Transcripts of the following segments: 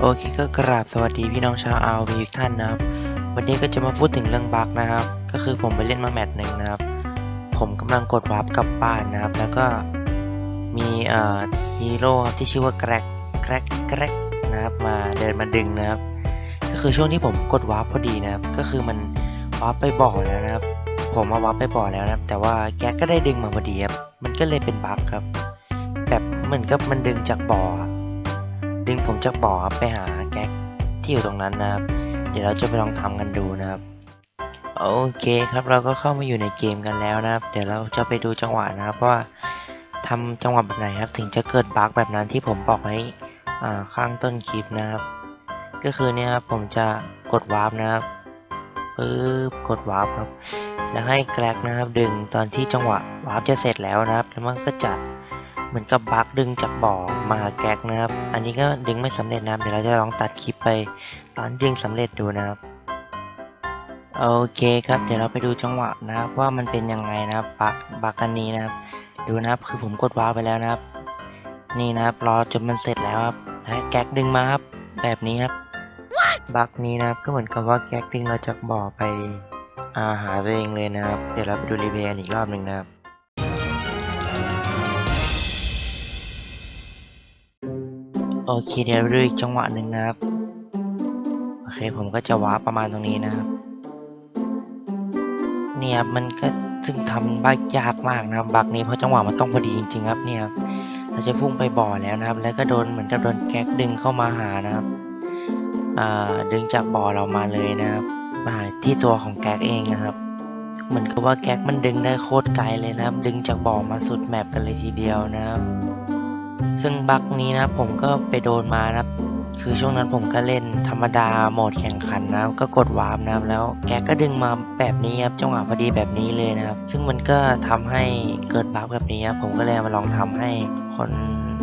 โอเคก็กราบสวัสดีพี่น้องชาวอาวีทุกท่านนะครับ วันนี้ก็จะมาพูดถึงเรื่องบั๊กนะครับ ก็คือผมไปเล่นมาแมตช์หนึ่งนะครับ ผมกำลังกดวาร์ปกลับบ้านนะครับ แล้วก็มีเอ่อฮีโร่ครับที่ชื่อว่าแกรกแกรกแกรกนะครับ มาเดินมาดึงนะครับ ก็คือช่วงที่ผมกดวาร์ปพอดีนะครับ ก็คือมันวาร์ปไปบ่อแล้วนะครับ ผมมาวาร์ปไปบ่อแล้วนะครับ แต่ว่าแกก็ได้ดึงมาพอดีครับ มันก็เลยเป็นบั๊กครับ แบบเหมือนกับมันดึงจากบ่อ ดึงผมจากบ่อครับไปหาแก๊กที่อยู่ตรงนั้นนะครับ เดี๋ยวเราจะไปลองทำกันดูนะครับ โอเคครับเราก็เข้ามาอยู่ในเกมกันแล้วนะครับ เดี๋ยวเราจะไปดูจังหวะนะครับว่าทำจังหวะแบบไหนครับ ถึงจะเกิดบั๊กแบบนั้นที่ผมบอกไว้ข้างต้นคลิปนะครับ ก็คือเนี่ยครับผมจะกดวาร์ปนะครับปึ๊บกดวาร์ปครับ แล้วให้แกลกนะครับ ดึงตอนที่จังหวะวาร์ปจะเสร็จแล้วนะครับ แล้วมันก็จะ เหมือนกับบักดึงจากบ่อมาหาแกลกนะครับ อันนี้ก็ดึงไม่สำเร็จนะครับ เดี๋ยวเราจะลองตัดคลิปไปตอนดึงสำเร็จดูนะครับ โอเคครับ เดี๋ยวเราไปดูจังหวะนะครับ ว่ามันเป็นยังไงนะครับบักบักอันนี้นะครับ ดูนะครับคือผมกดว้าไปแล้วนะครับ นี่นะครับรอจนมันเสร็จแล้วครับแก๊กดึงมาครับแบบนี้ครับบักนี้นะครับก็เหมือนกับว่าแก๊กดึงเราจากบ่อไปอาหาตัวเองเลยนะครับ เดี๋ยวเราไปดูรีเพย์อีกรอบหนึ่งนะครับ โอเคเดี๋ยวราดูอีกจังหวะหนึ่งนะครับ โอเคผมก็จะวาร์ปประมาณตรงนี้นะครับ เนี่ยมันก็ซึ่งทำบักยากมากนะครับบักนี้เพราะจังหวะมันต้องพอดีจริงๆครับเนี่ยเราจะพุ่งไปบ่อแล้วนะครับ แล้วก็โดนเหมือนกับโดนแก๊กดึงเข้ามาหานะครับดึงจากบ่อเรามาเลยนะครับมาที่ตัวของแก๊กเองนะครับ เหมือนกับว่าแก๊กมันดึงได้โคตรไกลเลยนะครับ ดึงจากบ่อมาสุดแมปกันเลยทีเดียวนะครับ ซึ่งบั๊กนี้นะผมก็ไปโดนมานะครับ คือช่วงนั้นผมก็เล่นธรรมดาโหมดแข่งขันนะครับ ก็กดวาร์ปนะครับ แล้วแกก็ดึงมาแบบนี้ครับจังหวะพอดีแบบนี้เลยนะครับ ซึ่งมันก็ทำให้เกิดบั๊กแบบนี้ครับผมก็เลยมาลองทำให้คน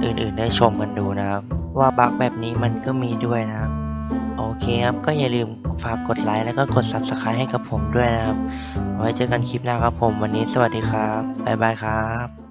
อื่นๆได้ชมกันดูนะครับ ว่าบั๊กแบบนี้มันก็มีด้วยนะครับโอเคครับ ก็อย่าลืมฝากกดไลค์แล้วก็กด subscribe ให้กับผมด้วยนะครับ ไว้เจอกันคลิปหน้าครับผม วันนี้สวัสดีครับ บ๊ายบายครับ